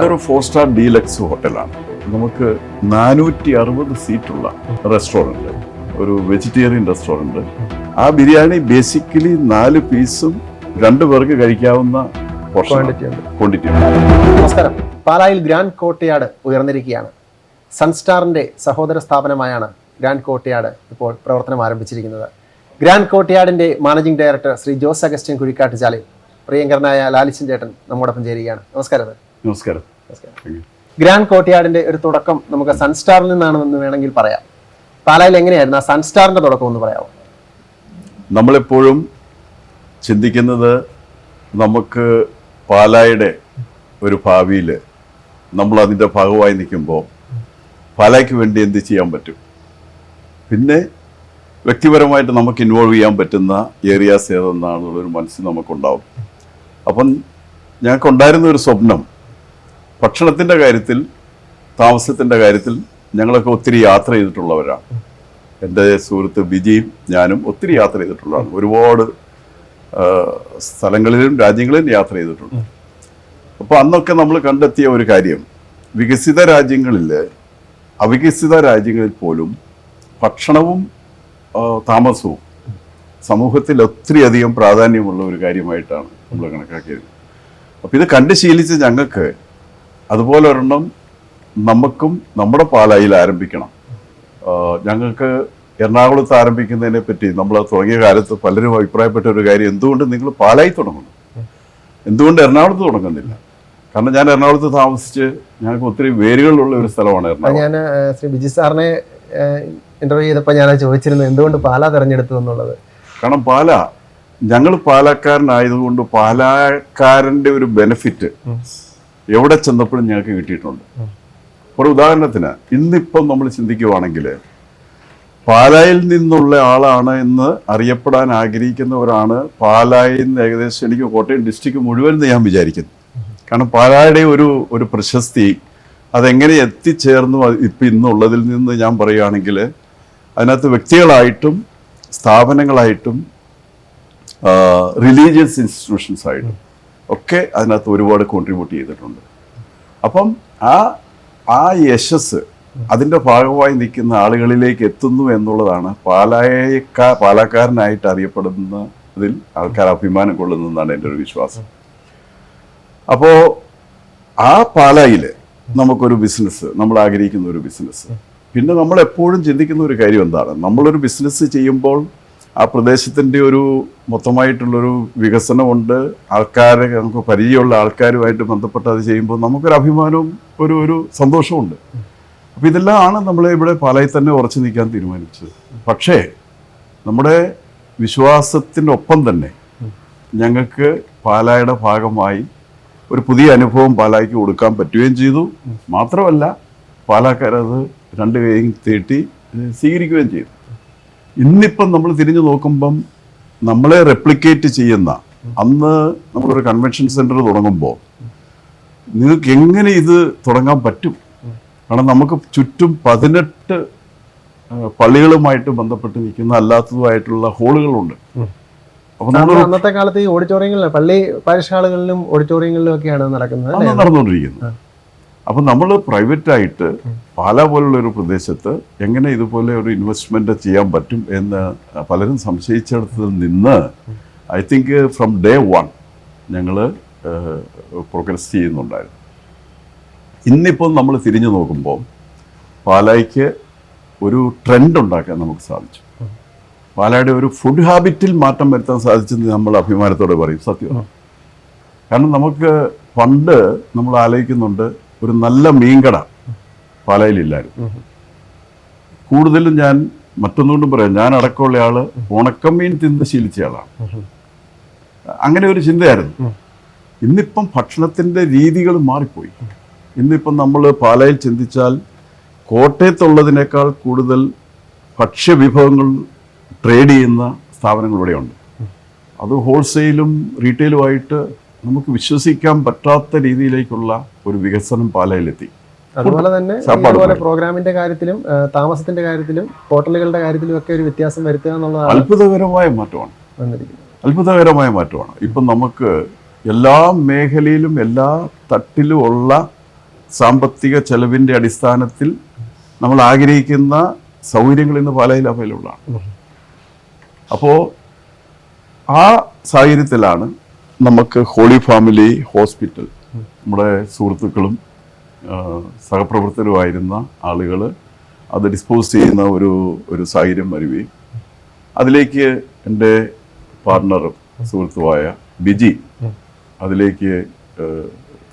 ഇതൊരു four star deluxe ഹോട്ടലാണ് നമുക്ക് നാനൂറ്റി അറുപത് സീറ്റുള്ള റെസ്റ്റോറന്റ് ഒരു വെജിറ്റേറിയൻ റെസ്റ്റോറന്റ് ആ ബിരിയാണി ബേസിക്കലി നാല് പീസും രണ്ടു പേർക്ക് കഴിക്കാവുന്ന ക്വാണ്ടിറ്റി നമസ്കാരം. പാലായിൽ ഗ്രാൻഡ് കോട്ടയാട് ഉയർന്നിരിക്കുകയാണ്. സൺസ്റ്റാറിന്റെ സഹോദര സ്ഥാപനമായാണ് ഗ്രാൻഡ് കോട്ടയാട് ഇപ്പോൾ പ്രവർത്തനം ആരംഭിച്ചിരിക്കുന്നത്. ഗ്രാൻഡ് കോട്ടയാടിന്റെ മാനേജിംഗ് ഡയറക്ടർ ശ്രീ ജോസ് അഗസ്റ്റിൻ കുഴിക്കാട്ടുചാലി പ്രിയങ്കരനായ ലാലിച്ചൻ ചേട്ടൻ നമ്മോടൊപ്പം ചേരുകയാണ്. നമസ്കാരം. നമസ്കാരം. ഗ്രാൻഡ് കോട്ടിയാടിന്റെ ഒരു തുടക്കം നമുക്ക് സൺസ്റ്റാറിൽ നിന്നാണെന്ന് വേണമെങ്കിൽ പറയാം. പാലായിൽ എങ്ങനെയായിരുന്നു ആ സൺസ്റ്റാറിന്റെ തുടക്കം ഒന്ന് പറയാമോ? നമ്മളെപ്പോഴും ചിന്തിക്കുന്നത് നമുക്ക് പാലായുടെ ഒരു ഭാവിയിൽ നമ്മൾ അതിന്റെ ഭാഗമായി നിൽക്കുമ്പോൾ പാലായ്ക്ക് വേണ്ടി എന്ത് ചെയ്യാൻ പറ്റും? പിന്നെ വ്യക്തിപരമായിട്ട് നമുക്ക് ഇൻവോൾവ് ചെയ്യാൻ പറ്റുന്ന ഏരിയാസ് ഏതെന്നാണെന്നുള്ളൊരു മനസ്സിൽ നമുക്കുണ്ടാവും. അപ്പം ഞങ്ങൾക്കുണ്ടായിരുന്ന ഒരു സ്വപ്നം ഭക്ഷണത്തിന്റെ കാര്യത്തിൽ താമസത്തിന്റെ കാര്യത്തിൽ ഞങ്ങളൊക്കെ ഒത്തിരി യാത്ര ചെയ്തിട്ടുള്ളവരാണ്. എന്റെ സുഹൃത്ത് ബിജിയും ഞാനും ഒത്തിരി യാത്ര ചെയ്തിട്ടുള്ളതാണ്. ഒരുപാട് സ്ഥലങ്ങളിലും രാജ്യങ്ങളിലും യാത്ര ചെയ്തിട്ടുണ്ട്. അപ്പോൾ അന്നൊക്കെ നമ്മൾ കണ്ടെത്തിയ ഒരു കാര്യം വികസിത രാജ്യങ്ങളിൽ അവികസിത രാജ്യങ്ങളിൽ പോലും ഭക്ഷണവും താമസവും സമൂഹത്തിൽ ഒത്തിരി അധികം പ്രാധാന്യമുള്ള ഒരു കാര്യമായിട്ടാണ് നമ്മൾ കണക്കാക്കിയത്. അപ്പോൾ ഇത് കണ്ട് ശീലിച്ച് ഞങ്ങൾക്ക് അതുപോലെ ഒരെണ്ണം നമുക്കും നമ്മുടെ പാലായിൽ ആരംഭിക്കണം. ഞങ്ങൾക്ക് എറണാകുളത്ത് ആരംഭിക്കുന്നതിനെ പറ്റി നമ്മൾ തുടങ്ങിയ കാലത്ത് പലരും അഭിപ്രായപ്പെട്ട ഒരു കാര്യം എന്തുകൊണ്ട് നിങ്ങൾ പാലായി തുടങ്ങുന്നു? എന്തുകൊണ്ട് എറണാകുളത്ത് തുടങ്ങുന്നില്ല? കാരണം ഞാൻ എറണാകുളത്ത് താമസിച്ച് ഞങ്ങൾക്ക് ഒത്തിരി വേരുകളുള്ള ഒരു സ്ഥലമാണ് എറണാകുളം. ഞാൻ ശ്രീ ബിജി സാറിനെ ഇന്റർവ്യൂ ചെയ്തപ്പോൾ ഞാൻ ചോദിച്ചിരുന്നു എന്തുകൊണ്ട് പാലാ തിരഞ്ഞെടുത്തു എന്നുള്ളത്? കാരണം പാല ഞങ്ങൾ പാലക്കാരനായതുകൊണ്ട് പാലക്കാരന്റെ ഒരു ബെനിഫിറ്റ് എവിടെ ചെന്നപ്പോഴും ഞങ്ങൾക്ക് കിട്ടിയിട്ടുണ്ട്. ഒരു ഉദാഹരണത്തിന് ഇന്നിപ്പം നമ്മൾ ചിന്തിക്കുവാണെങ്കിൽ പാലായിൽ നിന്നുള്ള ആളാണ് എന്ന് അറിയപ്പെടാൻ ആഗ്രഹിക്കുന്നവരാണ് പാലായിൽ നിന്ന് ഏകദേശം എനിക്ക് കോട്ടയം ഡിസ്ട്രിക്ട് മുഴുവൻ ഞാൻ വിചാരിക്കുന്നു. കാരണം പാലായുടെ ഒരു ഒരു പ്രശസ്തി അതെങ്ങനെ എത്തിച്ചേർന്നു ഇപ്പം ഇന്നുള്ളതിൽ നിന്ന് ഞാൻ പറയുകയാണെങ്കിൽ അതിനകത്ത് വ്യക്തികളായിട്ടും സ്ഥാപനങ്ങളായിട്ടും റിലീജിയസ് ഇൻസ്റ്റിറ്റ്യൂഷൻസ് ആയിട്ടും ഒക്കെ അതിനകത്ത് ഒരുപാട് കോൺട്രിബ്യൂട്ട് ചെയ്തിട്ടുണ്ട്. അപ്പം ആ ആ യശസ് അതിന്റെ ഭാഗമായി നിൽക്കുന്ന ആളുകളിലേക്ക് എത്തുന്നു എന്നുള്ളതാണ് പാലായക്കാ പാലക്കാരനായിട്ട് അറിയപ്പെടുന്നതിൽ ആൾക്കാർ അഭിമാനം കൊള്ളുന്നതെന്നാണ് എന്റെ ഒരു വിശ്വാസം. അപ്പോൾ ആ പാലായിൽ നമുക്കൊരു ബിസിനസ് നമ്മൾ ആഗ്രഹിക്കുന്ന ഒരു ബിസിനസ് പിന്നെ നമ്മൾ എപ്പോഴും ചിന്തിക്കുന്ന ഒരു കാര്യം എന്താണ്? നമ്മളൊരു ബിസിനസ് ചെയ്യുമ്പോൾ ആ പ്രദേശത്തിന്റെ ഒരു മൊത്തമായിട്ടുള്ളൊരു വികസനമുണ്ട്. ആൾക്കാരെ നമുക്ക് പരിചയമുള്ള ആൾക്കാരുമായിട്ട് ബന്ധപ്പെട്ട് അത് ചെയ്യുമ്പോൾ നമുക്കൊരു അഭിമാനവും ഒരു ഒരു സന്തോഷമുണ്ട് അപ്പോൾ ഇതെല്ലാം ആണ് നമ്മളെ ഇവിടെ പാലായിൽ തന്നെ ഉറച്ചു നിൽക്കാൻ തീരുമാനിച്ചത്. പക്ഷേ നമ്മുടെ വിശ്വാസത്തിനൊപ്പം തന്നെ ഞങ്ങൾക്ക് പാലായുടെ ഭാഗമായി ഒരു പുതിയ അനുഭവം പാലായ്ക്ക് കൊടുക്കാൻ പറ്റുകയും ചെയ്തു. മാത്രമല്ല പാലാക്കാരത് രണ്ട് കൈയും തീട്ടി സ്വീകരിക്കുകയും ചെയ്തു. ഇന്നിപ്പം നമ്മൾ തിരിഞ്ഞു നോക്കുമ്പം നമ്മളെ റെപ്ലിക്കേറ്റ് ചെയ്യുന്ന അന്ന് നമ്മളൊരു കൺവെൻഷൻ സെന്റർ തുടങ്ങുമ്പോൾ നിങ്ങൾക്ക് എങ്ങനെ ഇത് തുടങ്ങാൻ പറ്റും? കാരണം നമുക്ക് ചുറ്റും പതിനെട്ട് പള്ളികളുമായിട്ട് ബന്ധപ്പെട്ട് നിൽക്കുന്ന അല്ലാത്തതുമായിട്ടുള്ള ഹോളുകളുണ്ട് അപ്പം നമ്മൾ അന്നത്തെ കാലത്ത് ഈ ഓഡിറ്റോറിയങ്ങളിലും പള്ളി പാരിഷ് ഹാളുകളിലും ഓഡിറ്റോറിയങ്ങളിലും ഒക്കെയാണ് നടക്കുന്നത് നടന്നുകൊണ്ടിരിക്കുന്നത്. അപ്പം നമ്മൾ പ്രൈവറ്റായിട്ട് പാല പോലുള്ള ഒരു പ്രദേശത്ത് എങ്ങനെ ഇതുപോലെ ഒരു ഇൻവെസ്റ്റ്മെന്റ് ചെയ്യാൻ പറ്റും എന്ന് പലരും സംശയിച്ചിടത്ത് നിന്ന് I think from day one ഞങ്ങൾ പ്രോഗ്രസ് ചെയ്യുന്നുണ്ടായിരുന്നു. ഇന്നിപ്പോൾ നമ്മൾ തിരിഞ്ഞു നോക്കുമ്പോൾ പാലായ്ക്ക് ഒരു ട്രെൻഡ് ഉണ്ടാക്കാൻ നമുക്ക് സാധിച്ചു. പാലായുടെ ഒരു ഫുഡ് ഹാബിറ്റിൽ മാറ്റം വരുത്താൻ സാധിച്ചെന്ന് നമ്മൾ അഭിമാനത്തോടെ പറയും. സത്യം കാരണം നമുക്ക് പണ്ട് നമ്മൾ ആലോചിക്കുന്നുണ്ട് ഒരു നല്ല മീൻകട പാലയിലില്ലായിരുന്നു. കൂടുതലും ഞാൻ മറ്റൊന്നുകൊണ്ടും പറയാം ഞാൻ അടക്കമുള്ള ആൾ ഉണക്കമീൻ തിന്ന് ശീലിച്ച ആളാണ്. അങ്ങനെ ഒരു ചിന്തയായിരുന്നു. ഇന്നിപ്പം ഭക്ഷണത്തിന്റെ രീതികൾ മാറിപ്പോയി. ഇന്നിപ്പം നമ്മൾ പാലയിൽ ചിന്തിച്ചാൽ കോട്ടയത്തുള്ളതിനേക്കാൾ കൂടുതൽ ഭക്ഷ്യവിഭവങ്ങൾ ട്രേഡ് ചെയ്യുന്ന സ്ഥാപനങ്ങൾ ഇവിടെയുണ്ട്. അത് ഹോൾസെയിലും റീറ്റെയിലുമായിട്ട് നമുക്ക് വിശ്വസിക്കാൻ പറ്റാത്ത രീതിയിലേക്കുള്ള ഒരു വികസനം പാലയിലെത്തി. അതുപോലെ തന്നെ ഇതുപോലെ പ്രോഗ്രാമിന്റെ കാര്യത്തിലും താമസത്തിന്റെ കാര്യത്തിലും ഹോട്ടലുകളുടെ കാര്യത്തിലും ഒക്കെ ഒരു വ്യത്യാസം വരുത്തുക എന്നുള്ളതാണ് അത്ഭുതകരമായ മാറ്റമാണ്. അത്ഭുതകരമായ മാറ്റമാണ്. ഇപ്പം നമുക്ക് എല്ലാ മേഖലയിലും എല്ലാ തട്ടിലും ഉള്ള സാമ്പത്തിക ചെലവിന്റെ അടിസ്ഥാനത്തിൽ നമ്മൾ ആഗ്രഹിക്കുന്ന സൗകര്യങ്ങൾ ഇന്ന് പാലയിൽ അവൈലബിൾ ആണ്. അപ്പോൾ ആ സാഹചര്യത്തിലാണ് നമുക്ക് ഹോളി ഫാമിലി ഹോസ്പിറ്റൽ നമ്മുടെ സുഹൃത്തുക്കളും സഹപ്രവർത്തകരുമായിരുന്ന ആളുകൾ അത് ഡിസ്പോസ് ചെയ്യുന്ന ഒരു ഒരു സാഹചര്യം വരികയും അതിലേക്ക് എന്റെ പാർട്ണറും സുഹൃത്തുമായ ബിജി അതിലേക്ക്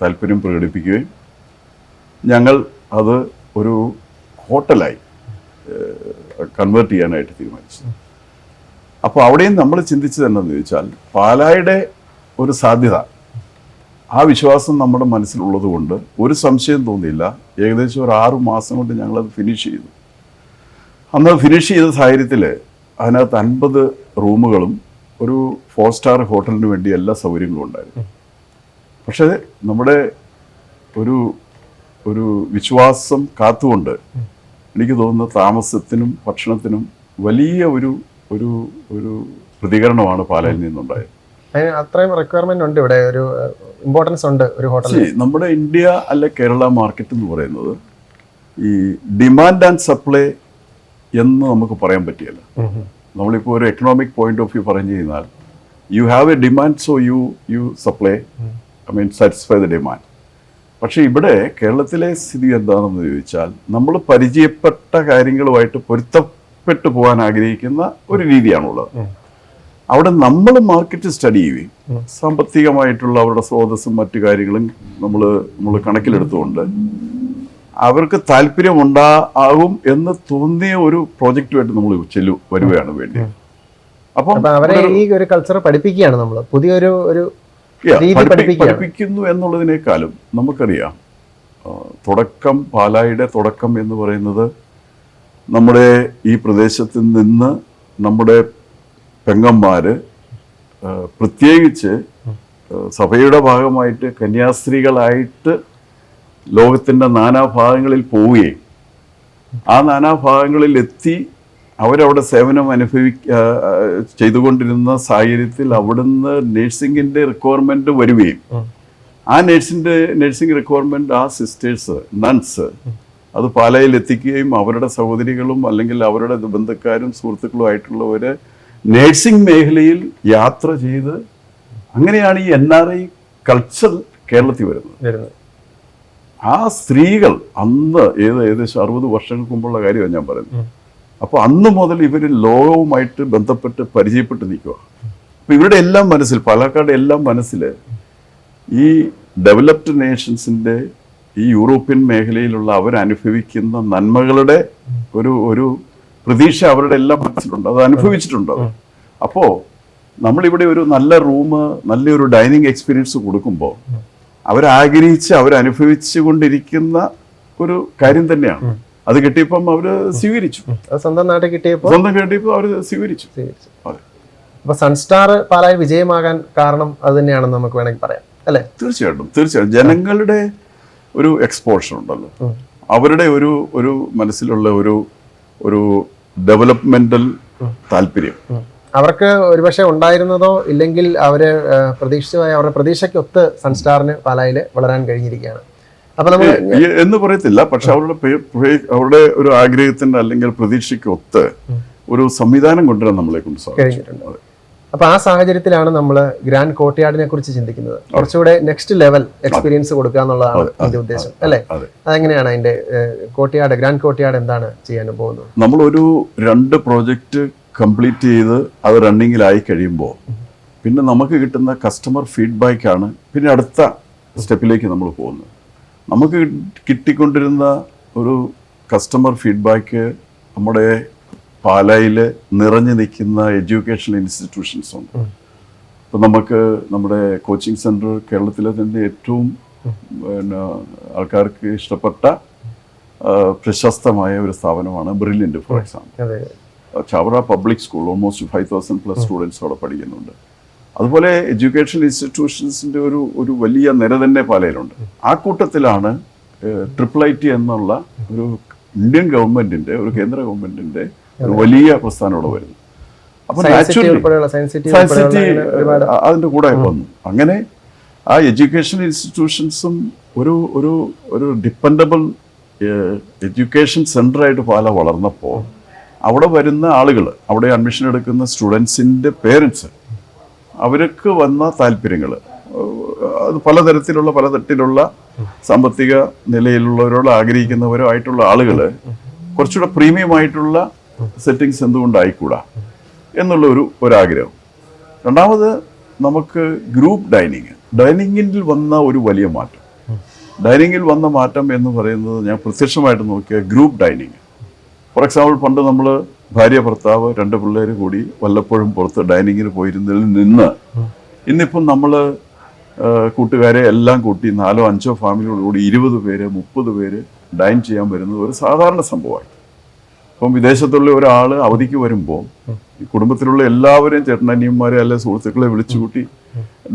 താല്പര്യം പ്രകടിപ്പിക്കുകയും ഞങ്ങൾ അത് ഒരു ഹോട്ടലായി കൺവേർട്ട് ചെയ്യാനായിട്ട് തീരുമാനിച്ചു. അപ്പോൾ അവിടെയും നമ്മൾ ചിന്തിച്ചത് എന്താണെന്ന് ചോദിച്ചാൽ പാലായുടെ ഒരു സാധ്യത ആ വിശ്വാസം നമ്മുടെ മനസ്സിലുള്ളത് കൊണ്ട് ഒരു സംശയം തോന്നിയില്ല. ഏകദേശം ഒരു ആറു മാസം കൊണ്ട് ഞങ്ങളത് ഫിനിഷ് ചെയ്തു. അന്ന് ഫിനിഷ് ചെയ്ത സാഹചര്യത്തിൽ അതിനകത്ത് അൻപത് റൂമുകളും ഒരു ഫോർ സ്റ്റാർ ഹോട്ടലിന് വേണ്ടി എല്ലാ സൗകര്യങ്ങളും ഉണ്ടായിരുന്നു. പക്ഷേ നമ്മുടെ ഒരു ഒരു വിശ്വാസം കാത്തുകൊണ്ട് എനിക്ക് തോന്നുന്നു താമസത്തിനും ഭക്ഷണത്തിനും വലിയ ഒരു ഒരു ഒരു പ്രതികരണമാണ് പാലയിൽ നിന്നുണ്ടായത്. അതിന് അത്രയും റിക്വയർമെന്റ് ഉണ്ട് ഇവിടെ. ഒരു ഇമ്പോർട്ടൻസ് ഉണ്ട് ഒരു ഹോട്ടലിൽ നമ്മുടെ ഇന്ത്യ അല്ല കേരള മാർക്കറ്റ് എന്ന് പറയുന്നത് ഈ ഡിമാൻഡ് ആൻഡ് സപ്ലൈ എന്ന് നമുക്ക് പറയാൻ പറ്റിയല്ല. നമ്മളിപ്പോൾ ഒരു എക്കണോമിക് പോയിന്റ് ഓഫ് വ്യൂ പറഞ്ഞു കഴിഞ്ഞാൽ you have a demand so you you supply I mean satisfy the demand പക്ഷേ ഇവിടെ കേരളത്തിലെ സ്ഥിതി എന്താണെന്ന് ചോദിച്ചാൽ നമ്മൾ പരിചയപ്പെട്ട കാര്യങ്ങളുമായിട്ട് പൊരുത്തപ്പെട്ടു പോകാൻ ആഗ്രഹിക്കുന്ന ഒരു രീതിയാണുള്ളത്. അവിടെ നമ്മൾ മാർക്കറ്റ് സ്റ്റഡി ചെയ്യുകയും സാമ്പത്തികമായിട്ടുള്ള അവരുടെ സ്രോതസ്സും മറ്റു കാര്യങ്ങളും നമ്മൾ നമ്മൾ കണക്കിലെടുത്തുകൊണ്ട് അവർക്ക് താല്പര്യമുണ്ടാകും എന്ന് തോന്നിയ ഒരു പ്രോജക്റ്റുമായിട്ട് നമ്മൾ ചെല്ലു വരികയാണ് വേണ്ടി. അപ്പം അവരെ ഈ ഒരു കൾച്ചർ പഠിപ്പിക്കുകയാണ് നമ്മൾ പുതിയൊരു ഒരു. പഠിപ്പിക്കുന്നു എന്നുള്ളതിനേക്കാളും നമുക്കറിയാം. തുടക്കം പാലായുടെ തുടക്കം എന്ന് പറയുന്നത് നമ്മുടെ ഈ പ്രദേശത്ത് നിന്ന് നമ്മുടെ പെങ്ങന്മാര് പ്രത്യേകിച്ച് സഭയുടെ ഭാഗമായിട്ട് കന്യാസ്ത്രീകളായിട്ട് ലോകത്തിന്റെ നാനാഭാഗങ്ങളിൽ പോവുകയും ആ നാനാഭാഗങ്ങളിൽ എത്തി അവരവിടെ സേവനം അനുഭവി ചെയ്തുകൊണ്ടിരുന്ന സാഹചര്യത്തിൽ അവിടുന്ന് നഴ്സിംഗിന്റെ റിക്വയർമെന്റ് വരികയും ആ. നഴ്സിന്റെ നഴ്സിംഗ് റിക്വയർമെന്റ് ആ സിസ്റ്റേഴ്സ് നൺസ് അത് പാലയിൽ എത്തിക്കുകയും അവരുടെ സഹോദരികളും അല്ലെങ്കിൽ അവരുടെ ബന്ധുക്കാരും സുഹൃത്തുക്കളുമായിട്ടുള്ളവര് നഴ്സിംഗ് മേഖലയിൽ യാത്ര ചെയ്ത് അങ്ങനെയാണ് ഈ എൻ ആർ ഐ കൾച്ചർ കേരളത്തിൽ വരുന്നത്. ആ സ്ത്രീകൾ അന്ന് ഏത് ഏകദേശം അറുപത് വർഷങ്ങൾക്ക് മുമ്പുള്ള കാര്യമാണ് ഞാൻ പറയുന്നത്. അപ്പോൾ അന്ന് മുതൽ ഇവർ ലോകവുമായിട്ട് ബന്ധപ്പെട്ട് പരിചയപ്പെട്ട് നിൽക്കുക അപ്പോൾ ഇവരുടെ എല്ലാം മനസ്സിൽ പാലക്കാട് എല്ലാം മനസ്സിൽ ഈ ഡെവലപ്ഡ് നേഷൻസിന്റെ ഈ യൂറോപ്യൻ മേഖലയിലുള്ള അവരനുഭവിക്കുന്ന നന്മകളുടെ ഒരു ഒരു പ്രതീക്ഷ അവരുടെ എല്ലാം മനസ്സിലുണ്ട്. അത് അനുഭവിച്ചിട്ടുണ്ട് അപ്പോ അപ്പോൾ നമ്മളിവിടെ ഒരു നല്ല റൂം നല്ലൊരു ഡൈനിങ് എക്സ്പീരിയൻസ് കൊടുക്കുമ്പോൾ അവരാഗ്രഹിച്ച് അവരനുഭവിച്ചു കൊണ്ടിരിക്കുന്ന ഒരു കാര്യം തന്നെയാണ്. അത് കിട്ടിയപ്പം അവർ സ്വീകരിച്ചു. സ്വന്തം നാട്ടിൽ കിട്ടിയപ്പോൾ സ്വന്തം കിട്ടിയപ്പോൾ അവർ സ്വീകരിച്ചു. അപ്പൊ സൺസ്റ്റാർ പാലായി വിജയമാകാൻ കാരണം അത് തന്നെയാണെന്ന് നമുക്ക് വേണമെങ്കിൽ പറയാം. അല്ലെ? തീർച്ചയായിട്ടും തീർച്ചയായിട്ടും. ജനങ്ങളുടെ ഒരു എക്സ്പോഷർ ഉണ്ടല്ലോ. അവരുടെ ഒരു ഒരു മനസ്സിലുള്ള ഒരു ഒരു ഡെവലപ്മെന്റൽ താല്പര്യം. അവർക്ക് ഒരുപക്ഷെ ഉണ്ടായിരുന്നതോ ഇല്ലെങ്കിൽ അവർ പ്രതീക്ഷിച്ചതായ അവരുടെ പ്രതീക്ഷയ്ക്കൊത്ത് സൺസ്റ്റാറിന് പാലായിൽ വളരാൻ കഴിഞ്ഞിരിക്കുകയാണ്. അപ്പൊ നമ്മൾ എന്ന് പറയത്തില്ല. പക്ഷെ അവരുടെ അവരുടെ ഒരു ആഗ്രഹത്തിന്റെ അല്ലെങ്കിൽ പ്രതീക്ഷയ്ക്ക് ഒത്ത് ഒരു സംവിധാനം കൊണ്ടുവരാൻ നമ്മളെ കൊണ്ട് സാധിച്ചു. കഴിഞ്ഞിട്ടുണ്ട്. അപ്പൊ ആ സാഹചര്യത്തിലാണ് നമ്മൾ ഗ്രാൻഡ് കോട്ടയാടിനെ കുറിച്ച് ചിന്തിക്കുന്നത്. കുറച്ചുകൂടെ നെക്സ്റ്റ് ലെവൽ എക്സ്പീരിയൻസ് കൊടുക്കുക എന്നുള്ളതാണ് എന്റെ ഉദ്ദേശം അല്ലെ? അതെ. അതെങ്ങനെയാണ് അതിന്റെ കോട്ടയാട് ഗ്രാൻഡ് കോട്ടയാട് എന്താണ് ചെയ്യാൻ പോകുന്നത്? നമ്മളൊരു രണ്ട് പ്രോജക്റ്റ് കംപ്ലീറ്റ് ചെയ്ത് അത് റണ്ണിങ്ങിലായി കഴിയുമ്പോൾ പിന്നെ നമുക്ക് കിട്ടുന്ന കസ്റ്റമർ ഫീഡ്ബാക്ക് ആണ് പിന്നെ അടുത്ത സ്റ്റെപ്പിലേക്ക് നമ്മൾ പോകുന്നത്. നമുക്ക് കിട്ടിക്കൊണ്ടിരുന്ന ഒരു കസ്റ്റമർ ഫീഡ്ബാക്ക് നമ്മുടെ പാലായിൽ നിറഞ്ഞു നിൽക്കുന്ന എഡ്യൂക്കേഷണൽ ഇൻസ്റ്റിറ്റ്യൂഷൻസ് ഉണ്ട്. ഇപ്പം നമുക്ക് നമ്മുടെ കോച്ചിങ് സെന്റർ കേരളത്തിലെ തന്നെ ഏറ്റവും പിന്നെ ആൾക്കാർക്ക് ഇഷ്ടപ്പെട്ട പ്രശസ്തമായ ഒരു സ്ഥാപനമാണ് brilliant for example. Chavara public school almost five thousand plus students അവിടെ പഠിക്കുന്നുണ്ട്. അതുപോലെ എഡ്യൂക്കേഷൻ ഇൻസ്റ്റിറ്റ്യൂഷൻസിന്റെ ഒരു ഒരു വലിയ നിര തന്നെ പാലയിലുണ്ട്. ആ കൂട്ടത്തിലാണ് ട്രിപ്പിൾ ഐ ടി എന്നുള്ള ഒരു ഇന്ത്യൻ ഗവൺമെന്റിന്റെ ഒരു കേന്ദ്ര ഗവൺമെന്റിന്റെ ഒരു വലിയ പ്രസ്ഥാനമോടെ വരുന്നു. അപ്പൊ സയൻസ് സിറ്റി നാച്ചുറലി ഉൾപ്പെടെയുള്ള സയൻസ് സിറ്റി സയൻസ് സിറ്റി ഉൾപ്പെടെയുള്ള അങ്ങനെ ഒരുപാട് അതിന്റെ കൂടെ വന്നു. അങ്ങനെ ആ എഡ്യൂക്കേഷൻ ഇൻസ്റ്റിറ്റ്യൂഷൻസും ഒരു ഒരു ഒരു ഡിപ്പെൻഡബിൾ എഡ്യൂക്കേഷൻ സെന്ററായിട്ട് പാല വളർന്നപ്പോൾ അവിടെ വരുന്ന ആളുകൾ അവിടെ അഡ്മിഷൻ എടുക്കുന്ന സ്റ്റുഡൻസിന്റെ പേരൻസ് അവർക്ക് വന്ന താല്പര്യങ്ങൾ അത് പലതരത്തിലുള്ള പലതരത്തിലുള്ള സാമ്പത്തിക നിലയിലുള്ളവരോട് ആഗ്രഹിക്കുന്നവരോ ആയിട്ടുള്ള ആളുകൾ കുറച്ചുകൂടെ പ്രീമിയം ആയിട്ടുള്ള സെറ്റിങ്സ് എന്തുകൊണ്ടായിക്കൂടാ എന്നുള്ള ഒരു ഒരാഗ്രഹം. രണ്ടാമത് നമുക്ക് ഗ്രൂപ്പ് ഡൈനിങ്. ഡൈനിങ്ങിൽ വന്ന ഒരു വലിയ മാറ്റം. ഡൈനിങ്ങിൽ വന്ന മാറ്റം എന്ന് പറയുന്നത് ഞാൻ പ്രത്യക്ഷമായിട്ട് നോക്കിയ ഗ്രൂപ്പ് ഡൈനിങ്. ഫോർ എക്സാമ്പിൾ പണ്ട് നമ്മൾ ഭാര്യ ഭർത്താവ് രണ്ട് പിള്ളേർ കൂടി വല്ലപ്പോഴും പുറത്ത് ഡൈനിങ്ങിൽ പോയിരുന്നതിൽ നിന്ന് ഇന്നിപ്പം നമ്മൾ കൂട്ടുകാരെ എല്ലാം കൂട്ടി നാലോ അഞ്ചോ ഫാമിലിയോട് കൂടി ഇരുപത് പേര് മുപ്പത് പേര് ഡൈൻ ചെയ്യാൻ വരുന്നത് ഒരു സാധാരണ സംഭവമായി ഇപ്പം വിദേശത്തുള്ള ഒരാൾ അവധിക്ക് വരുമ്പോൾ ഈ കുടുംബത്തിലുള്ള എല്ലാവരെയും ചേട്ടനനിയന്മാരെ അല്ലെ സുഹൃത്തുക്കളെ വിളിച്ചു കൂട്ടി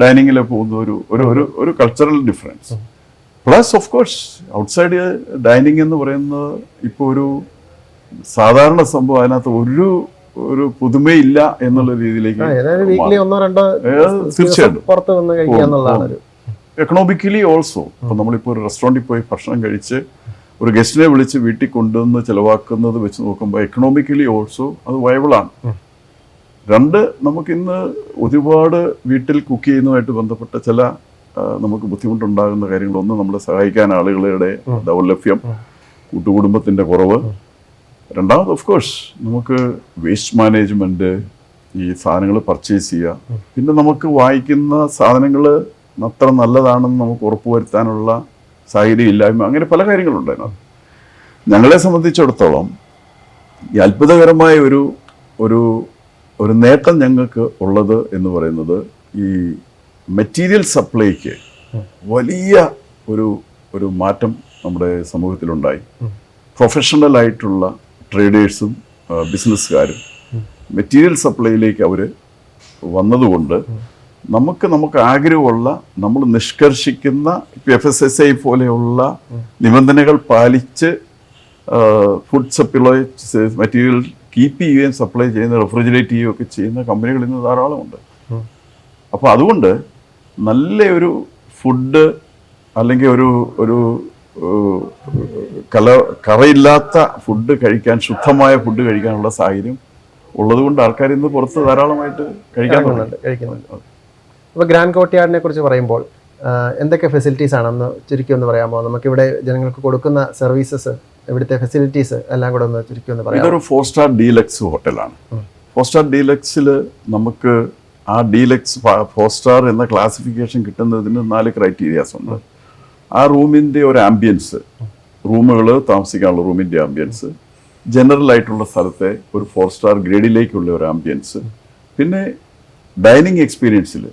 ഡൈനിങ്ങിൽ പോകുന്ന ഒരു ഒരു ഒരു ഒരു cultural difference plus of course outside dining എന്ന് പറയുന്നത് ഇപ്പോൾ ഒരു സാധാരണ സംഭവം അതിനകത്ത് ഒരു ഒരു പുതുമയില്ല എന്നുള്ള രീതിയിലേക്ക് തീർച്ചയായിട്ടും. എക്കണോമിക്കലി ഓൾസോ ഇപ്പം നമ്മളിപ്പോൾ ഒരു റെസ്റ്റോറന്റിൽ പോയി ഭക്ഷണം കഴിച്ച് ഒരു ഗസ്റ്റിനെ വിളിച്ച് വീട്ടിൽ കൊണ്ടുവന്ന് ചിലവാക്കുന്നത് വെച്ച് നോക്കുമ്പോൾ എക്കണോമിക്കലി ഓൾസോ അത് വയബിളാണ് രണ്ട് നമുക്കിന്ന് ഒരുപാട് വീട്ടിൽ കുക്ക് ചെയ്യുന്നതുമായിട്ട് ബന്ധപ്പെട്ട ചില നമുക്ക് ബുദ്ധിമുട്ടുണ്ടാകുന്ന ഒന്ന് നമ്മളെ സഹായിക്കാൻ ആളുകളുടെ ദൗർലഭ്യം കൂട്ടുകുടുംബത്തിന്റെ കുറവ്. രണ്ടാമത് ഓഫ് കോഴ്സ് നമുക്ക് വേസ്റ്റ് മാനേജ്മെന്റ് ഈ സാധനങ്ങൾ പർച്ചേസ് ചെയ്യുക പിന്നെ നമുക്ക് വായിക്കുന്ന സാധനങ്ങൾ അത്ര നല്ലതാണെന്ന് നമുക്ക് ഉറപ്പുവരുത്താനുള്ള സാഹചര്യം ഇല്ലായ്മ അങ്ങനെ പല കാര്യങ്ങളുണ്ട് അതിനകത്ത് ഞങ്ങളെ സംബന്ധിച്ചിടത്തോളം ഈ അത്ഭുതകരമായ ഒരു ഒരു ഒരു നേട്ടം ഞങ്ങൾക്ക് ഉള്ളത് എന്ന് പറയുന്നത് ഈ മെറ്റീരിയൽ സപ്ലൈക്ക് വലിയ ഒരു ഒരു മാറ്റം നമ്മുടെ സമൂഹത്തിലുണ്ടായി. പ്രൊഫഷണൽ ആയിട്ടുള്ള ട്രേഡേഴ്സും ബിസിനസ്സുകാരും മെറ്റീരിയൽ സപ്ലൈയിലേക്ക് അവർ വന്നതുകൊണ്ട് നമുക്ക് നമുക്ക് ആഗ്രഹമുള്ള നമ്മൾ നിഷ്കർഷിക്കുന്ന എഫ് എസ് എസ് ഐ പോലെയുള്ള നിബന്ധനകൾ പാലിച്ച് ഫുഡ് സപ്ലൈ മെറ്റീരിയൽ കീപ്പ് ചെയ്യുകയും സപ്ലൈ ചെയ്യുന്ന റെഫ്രിജറേറ്റ് ചെയ്യുകയൊക്കെ ചെയ്യുന്ന കമ്പനികൾ ഇന്ന് ധാരാളമുണ്ട് അപ്പോൾ അതുകൊണ്ട് നല്ല ഒരു ഫുഡ് അല്ലെങ്കിൽ ഒരു ഒരു കല കറയില്ലാത്ത ഫുഡ് കഴിക്കാൻ ശുദ്ധമായ ഫുഡ് കഴിക്കാനുള്ള സാഹചര്യം ഉള്ളതുകൊണ്ട് ആൾക്കാർ ഇന്ന് പുറത്ത് ധാരാളമായിട്ട് കഴിക്കാൻ കഴിക്കുന്നുണ്ട് കഴിക്കുന്നുണ്ട്. അപ്പോൾ ഗ്രാൻഡ് കോർട്ട്യാർഡിനെ കുറിച്ച് പറയുമ്പോൾ എന്തൊക്കെ ഫെസിലിറ്റീസ് ആണെന്ന് ചുരുക്കി ഒന്ന് പറയാമോ? നമുക്കിവിടെ ജനങ്ങൾക്ക് കൊടുക്കുന്ന സർവീസസ് ഇവിടുത്തെ ഫെസിലിറ്റീസ് എല്ലാം കൂടെ ഒന്ന് ചുരുക്കി ഒന്ന് പറയാം ഇതൊരു ഫോർ സ്റ്റാർ ഡീലക്സ് ഹോട്ടലാണ്. ഫോർ സ്റ്റാർ ഡീലക്സിൽ നമുക്ക് ആ ഡീലക്സ് ഫോർ സ്റ്റാർ എന്ന ക്ലാസിഫിക്കേഷൻ കിട്ടുന്നതിന് നാല് ക്രൈറ്റീരിയാസ് ഉണ്ട്. ആ റൂമിന്റെ ഒരു ആംബിയൻസ് റൂമുകൾ താമസിക്കാനുള്ള റൂമിന്റെ ആംബിയൻസ് ജനറൽ ആയിട്ടുള്ള സ്ഥലത്തെ ഒരു ഫോർ സ്റ്റാർ ഗ്രേഡിലേക്കുള്ള ഒരു ആംബിയൻസ് പിന്നെ ഡൈനിങ് എക്സ്പീരിയൻസിൽ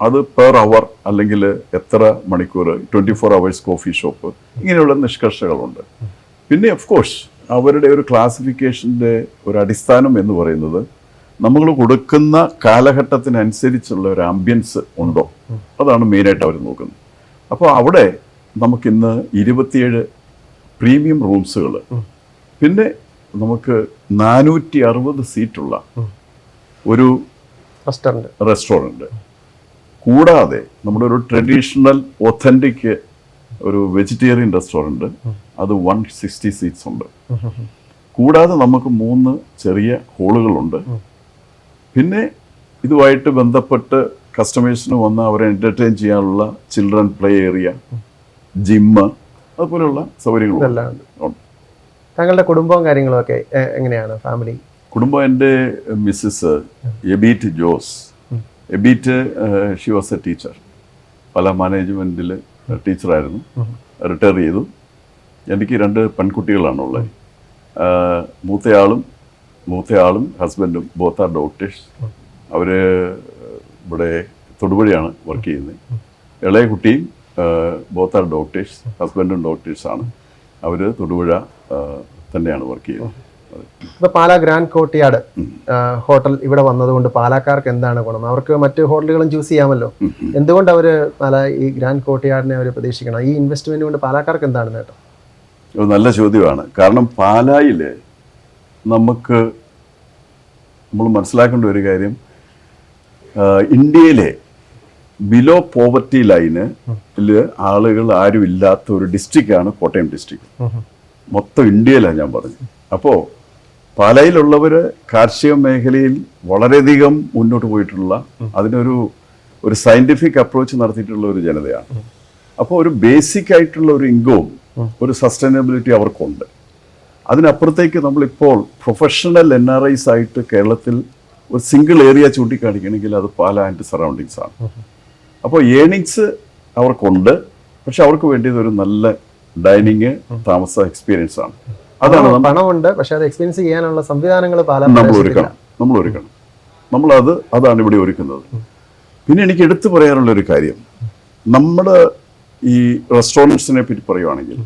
അത് പെർ അവർ അല്ലെങ്കിൽ എത്ര മണിക്കൂർ twenty four hours coffee shop ഇങ്ങനെയുള്ള നിഷ്കർഷകളുണ്ട്. പിന്നെ ഓഫ് കോഴ്സ് അവരുടെ ഒരു ക്ലാസിഫിക്കേഷന്റെ ഒരു അടിസ്ഥാനം എന്ന് പറയുന്നത് നമ്മൾ കൊടുക്കുന്ന കാലഘട്ടത്തിനനുസരിച്ചുള്ള ഒരു ആംബിയൻസ് ഉണ്ടോ? അതാണ് മെയിനായിട്ട് അവർ നോക്കുന്നത്. അപ്പോൾ അവിടെ നമുക്കിന്ന് ഇരുപത്തിയേഴ് പ്രീമിയം റൂംസുകൾ പിന്നെ നമുക്ക് നാനൂറ്റി അറുപത് സീറ്റുള്ള ഒരു റെസ്റ്റോറന്റ് റെസ്റ്റോറന്റ് കൂടാതെ നമ്മുടെ ഒരു ട്രഡീഷണൽ ഒത്തന്റിക് ഒരു വെജിറ്റേറിയൻ റെസ്റ്റോറന്റ് അത് വൺ സിക്സ്റ്റി സീറ്റ്സ് ഉണ്ട്. കൂടാതെ നമുക്ക് മൂന്ന് ചെറിയ ഹോളുകളുണ്ട് പിന്നെ ഇതുമായിട്ട് ബന്ധപ്പെട്ട് കസ്റ്റമേഴ്സിന് വന്ന് അവരെ എന്റർടൈൻ ചെയ്യാനുള്ള ചിൽഡ്രൻ പ്ലേ ഏരിയ ജിമ്മ് അതുപോലെയുള്ള സൗകര്യങ്ങളുണ്ട് താങ്കളുടെ കുടുംബവും കാര്യങ്ങളും ഒക്കെ എങ്ങനെയാണ്? ഫാമിലി കുടുംബം എന്റെ Mrs Abeet Jose. Abeet she was a teacher പല മാനേജ്മെന്റിൽ ടീച്ചറായിരുന്നു. റിട്ടയർ ചെയ്തു. എനിക്ക് രണ്ട് പെൺകുട്ടികളാണുള്ളത്. മൂത്തയാളും മൂത്തയാളും ഹസ്ബൻഡും ബോത്ത് ആർ ഡോക്ടേഴ്സ് അവർ ഇവിടെ തൊടുപുഴയാണ് വർക്ക് ചെയ്യുന്നത്. ഇളയ കുട്ടിയും ബോത്ത് ആർ ഡോക്ടേഴ്സ് ഹസ്ബൻഡും ഡോക്ടേഴ്സാണ് അവർ തൊടുപുഴ തന്നെയാണ് വർക്ക് ചെയ്യുന്നത്. ഇപ്പൊ പാലാ ഗ്രാൻഡ് കോട്ടിയാട് ഹോട്ടൽ ഇവിടെ വന്നതുകൊണ്ട് പാലാക്കാർക്ക് എന്താണ് ഗുണം? അവർക്ക് മറ്റു ഹോട്ടലുകളും ചൂസ് ചെയ്യാമല്ലോ. എന്തുകൊണ്ട് അവർ പാലാ ഈ ഗ്രാൻഡ് കോട്ടിയാടിനെ അവർ പ്രതീക്ഷിക്കണം? ഈ ഇൻവെസ്റ്റ്മെന്റ് കൊണ്ട് പാലാക്കാർക്ക് എന്താണ് നേട്ടം? നല്ല ചോദ്യമാണ്. കാരണം പാലായിൽ നമുക്ക് നമ്മൾ മനസ്സിലാക്കേണ്ട ഒരു കാര്യം ഇന്ത്യയിലെ ബിലോ പോവർട്ടി ലൈന് ആളുകൾ ആരും ഇല്ലാത്ത ഒരു ഡിസ്ട്രിക്റ്റാണ് കോട്ടയം ഡിസ്ട്രിക്ട് മൊത്തം ഇന്ത്യയിലാണ് ഞാൻ പറഞ്ഞത്. അപ്പോൾ പാലയിലുള്ളവർ കാർഷിക മേഖലയിൽ വളരെയധികം മുന്നോട്ട് പോയിട്ടുള്ള അതിനൊരു ഒരു സയന്റിഫിക് അപ്രോച്ച് നടത്തിയിട്ടുള്ള ഒരു ജനതയാണ്. അപ്പോൾ ഒരു ബേസിക് ആയിട്ടുള്ള ഒരു ഇൻകവും ഒരു സസ്റ്റൈനബിലിറ്റി അവർക്കുണ്ട്. അതിനപ്പുറത്തേക്ക് നമ്മളിപ്പോൾ പ്രൊഫഷണൽ എൻ ആർ ഐസ് ആയിട്ട് കേരളത്തിൽ ഒരു സിംഗിൾ ഏരിയ ചൂണ്ടിക്കാണിക്കണമെങ്കിൽ അത് പാല ആൻഡ് സറൗണ്ടിങ്സ് ആണ്. അപ്പോൾ ഏണിങ്സ് അവർക്കുണ്ട്. പക്ഷെ അവർക്ക് വേണ്ടിയത് ഒരു നല്ല ഡൈനിങ് താമസ എക്സ്പീരിയൻസ് ആണ്. അതാണ് പണമുണ്ട് പക്ഷെ അത് എക്സ്പീരിയൻസ് ചെയ്യാനുള്ള സംവിധാനങ്ങൾ നമ്മൾ. ഒരുക്കണം. നമ്മൾ ഒരുക്കണം. നമ്മൾ അത് അതാണ് ഇവിടെ ഒരുക്കുന്നത്. പിന്നെ എനിക്ക് എടുത്തു പറയാനുള്ള ഒരു കാര്യം. നമ്മൾ ഈ റെസ്റ്റോറന്റ്സിനെ പറ്റി പറയുവാണെങ്കിൽ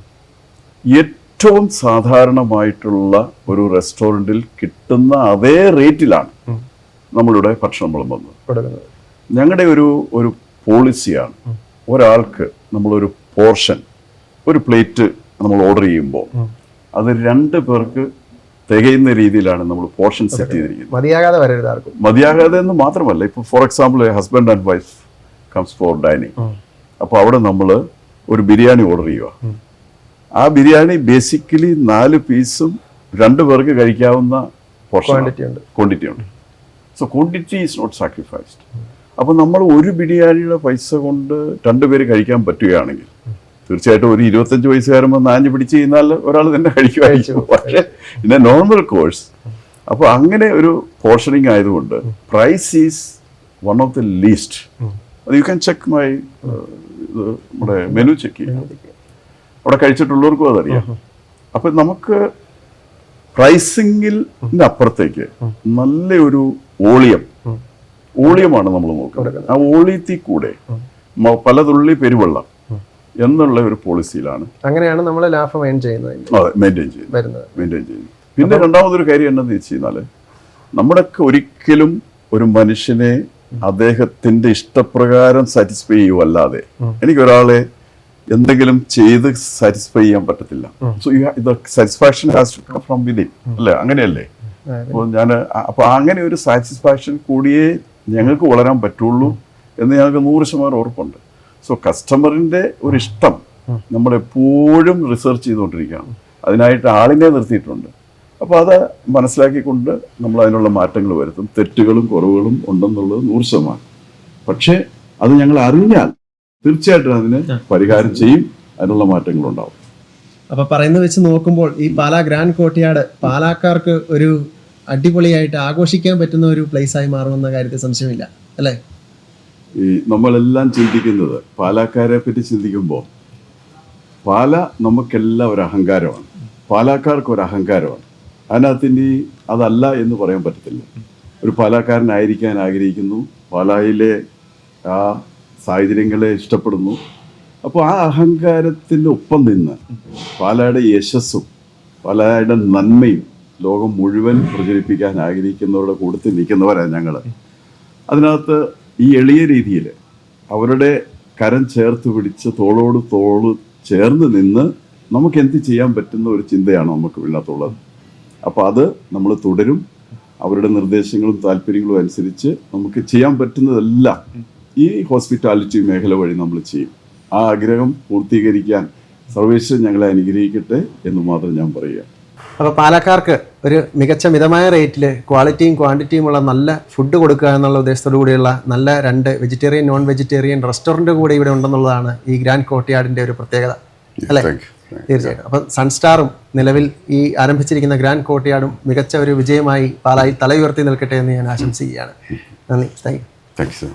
ഏറ്റവും സാധാരണമായിട്ടുള്ള ഒരു റെസ്റ്റോറന്റിൽ കിട്ടുന്ന അതേ റേറ്റിലാണ് നമ്മളിവിടെ ഭക്ഷണം വിളമ്പുന്നത് ഞങ്ങളുടെ ഒരു ഒരു പോളിസിയാണ് ഒരാൾക്ക് നമ്മളൊരു പോർഷൻ ഒരു പ്ലേറ്റ് നമ്മൾ ഓർഡർ ചെയ്യുമ്പോൾ അത് രണ്ട് പേർക്ക് തികയുന്ന രീതിയിലാണ് നമ്മൾ പോർഷൻ സെറ്റ് ചെയ്തിരിക്കുന്നത്. മതിയാകാതെ വരരുത് ആർക്കും. മതിയാകാതെ എന്ന് മാത്രമല്ല ഇപ്പൊ for example husband and wife comes for dining അപ്പോൾ അവിടെ നമ്മൾ ഒരു ബിരിയാണി ഓർഡർ ചെയ്യുക. ആ ബിരിയാണി ബേസിക്കലി നാല് പീസും രണ്ട് പേർക്ക് കഴിക്കാവുന്ന പോർഷൻ ക്വാണ്ടിറ്റി ഉണ്ട്. ക്വാണ്ടിറ്റി ഉണ്ട്. So quantity is not sacrificed അപ്പോൾ നമ്മൾ ഒരു ബിരിയാണിയുടെ പൈസ കൊണ്ട് രണ്ടുപേര് കഴിക്കാൻ പറ്റുകയാണെങ്കിൽ തീർച്ചയായിട്ടും ഒരു ഇരുപത്തഞ്ച് വയസ്സുകാരൻ വന്ന് ആഞ്ഞു പിടിച്ച് കഴിഞ്ഞാൽ ഒരാൾ തന്നെ കഴിക്കുമായിരിക്കും പക്ഷേ പിന്നെ നോർമൽ കോഴ്സ് അപ്പോൾ അങ്ങനെ ഒരു പോർഷനിങ് ആയതുകൊണ്ട് price is one of the least you can check my നമ്മുടെ മെനു ചെക്ക് ചെയ്യാം. അവിടെ കഴിച്ചിട്ടുള്ളവർക്കും അതറിയാം. അപ്പം നമുക്ക് പ്രൈസിംഗിൽ അപ്പുറത്തേക്ക് നല്ല ഒരു ഓളിയം ഓളിയമാണ് നമ്മൾ നോക്കുന്നത്. ആ ഓളിയത്തിൽ കൂടെ പലതുള്ളി പല തുള്ളി പെരുവെള്ളം എന്നുള്ള ഒരു പോളിസിയിലാണ്. അങ്ങനെയാണ് നമ്മൾ ലാഭം ഏൺ ചെയ്യുന്നത്. മെയിന്റെയിൻ ചെയ്യുന്നത്. മെയിന്റെയിൻ ചെയ്യുന്നത്. പിന്നെ രണ്ടാമതൊരു കാര്യം എന്താണെന്ന് വെച്ച് കഴിഞ്ഞാൽ നമ്മുടെയൊക്കെ ഒരിക്കലും ഒരു മനുഷ്യനെ അദ്ദേഹത്തിന്റെ ഇഷ്ടപ്രകാരം സാറ്റിസ്ഫൈ ചെയ്യുമല്ലാതെ എനിക്ക് ഒരാളെ എന്തെങ്കിലും ചെയ്ത് സാറ്റിസ്ഫൈ ചെയ്യാൻ പറ്റത്തില്ല. സോ ഇത് satisfaction has to come from within അല്ലേ? അങ്ങനെയല്ലേ? അപ്പോൾ ഞാൻ അപ്പോൾ അങ്ങനെ ഒരു സാറ്റിസ്ഫാക്ഷൻ കൂടിയേ ഞങ്ങൾക്ക് വളരാൻ പറ്റുള്ളൂ എന്ന് ഞങ്ങൾക്ക് നൂറ് ശതമാനം ഉറപ്പുണ്ട്. സോ കസ്റ്റമറിന്റെ ഒരു ഇഷ്ടം നമ്മളെപ്പോഴും റിസർച്ച് ചെയ്തുകൊണ്ടിരിക്കുകയാണ്. അതിനായിട്ട് ആളിനെ നിർത്തിയിട്ടുണ്ട്. അപ്പോൾ അത് മനസ്സിലാക്കിക്കൊണ്ട് നമ്മൾ അതിനുള്ള മാറ്റങ്ങൾ വരുത്തും. തെറ്റുകളും കുറവുകളും ഉണ്ടെന്നുള്ളത് നൂറ് ശതമാനം. പക്ഷേ അത് ഞങ്ങൾ അറിഞ്ഞാൽ തീർച്ചയായിട്ടും അതിന് പരിഹാരം ചെയ്യും. അതിനുള്ള മാറ്റങ്ങൾ ഉണ്ടാവും. അപ്പൊ പറയുന്നത് വെച്ച് നോക്കുമ്പോൾ ഈ പാലാ ഗ്രാൻഡ് കോട്ടയാട് പാലാക്കാർക്ക് ഒരു അടിപൊളിയായിട്ട് ആഘോഷിക്കാൻ പറ്റുന്ന ഒരു പ്ലേസ് ആയി മാറുമെന്ന കാര്യത്തിൽ സംശയമില്ല. അല്ലേ? ഈ നമ്മളെല്ലാം ചിന്തിക്കുന്നത് പാലാക്കാരെ പറ്റി ചിന്തിക്കുമ്പോൾ പാല നമുക്കെല്ലാം ഒരു അഹങ്കാരമാണ്. പാലാക്കാർക്ക് ഒരു അഹങ്കാരമാണ് അതിനകത്ത് അതല്ല എന്ന് പറയാൻ പറ്റത്തില്ല. ഒരു പാലാക്കാരനായിരിക്കാൻ ആഗ്രഹിക്കുന്നു. പാലായിലെ ആ സാഹചര്യങ്ങളെ ഇഷ്ടപ്പെടുന്നു. അപ്പോൾ ആ അഹങ്കാരത്തിന്റെ ഒപ്പം നിന്ന് പാലയുടെ യശസ്സും പാലയുടെ നന്മയും ലോകം മുഴുവൻ പ്രചരിപ്പിക്കാൻ ആഗ്രഹിക്കുന്നവരുടെ കൂട്ടത്തിൽ നിൽക്കുന്നവരാണ് ഞങ്ങൾ അതിനകത്ത് ഈ എളിയ രീതിയിൽ അവരുടെ കരം ചേർത്ത് പിടിച്ച് തോളോട് തോൾ ചേർന്ന് നിന്ന് നമുക്ക് എന്ത് ചെയ്യാൻ പറ്റുന്ന ഒരു ചിന്തയാണ് നമുക്ക് ഇതിനകത്തുള്ളത്? അപ്പോൾ അത് നമ്മൾ തുടരും. അവരുടെ നിർദ്ദേശങ്ങളും താല്പര്യങ്ങളും അനുസരിച്ച് നമുക്ക് ചെയ്യാൻ പറ്റുന്നതെല്ലാം ഈ ഹോസ്പിറ്റാലിറ്റി മേഖല വഴി നമ്മൾ ചെയ്യും. ആ ആഗ്രഹം പൂർത്തീകരിക്കാൻ സർവേശ്വരൻ ഞങ്ങളെ അനുഗ്രഹിക്കട്ടെ എന്ന് മാത്രം ഞാൻ പറയുക അപ്പോൾ പാലക്കാർക്ക് ഒരു മികച്ച മിതമായ റേറ്റിൽ ക്വാളിറ്റിയും ക്വാണ്ടിറ്റിയും ഉള്ള നല്ല ഫുഡ് കൊടുക്കുക എന്നുള്ള ഉദ്ദേശത്തോടു കൂടിയുള്ള നല്ല രണ്ട് വെജിറ്റേറിയൻ നോൺ വെജിറ്റേറിയൻ റെസ്റ്റോറന്റ് കൂടെ ഇവിടെ ഉണ്ടെന്നുള്ളതാണ് ഈ ഗ്രാൻഡ് കോട്ടയാടിന്റെ ഒരു പ്രത്യേകത. അല്ലേ? തീർച്ചയായിട്ടും. അപ്പം സൺസ്റ്റാറും നിലവിൽ ഈ ആരംഭിച്ചിരിക്കുന്ന ഗ്രാൻഡ് കോട്ടയാടും മികച്ച ഒരു വിജയമായി പാലായി തലയുയർത്തി നിൽക്കട്ടെ എന്ന് ഞാൻ ആശംസിക്കുകയാണ്. നന്ദി. Thank you. Thank you.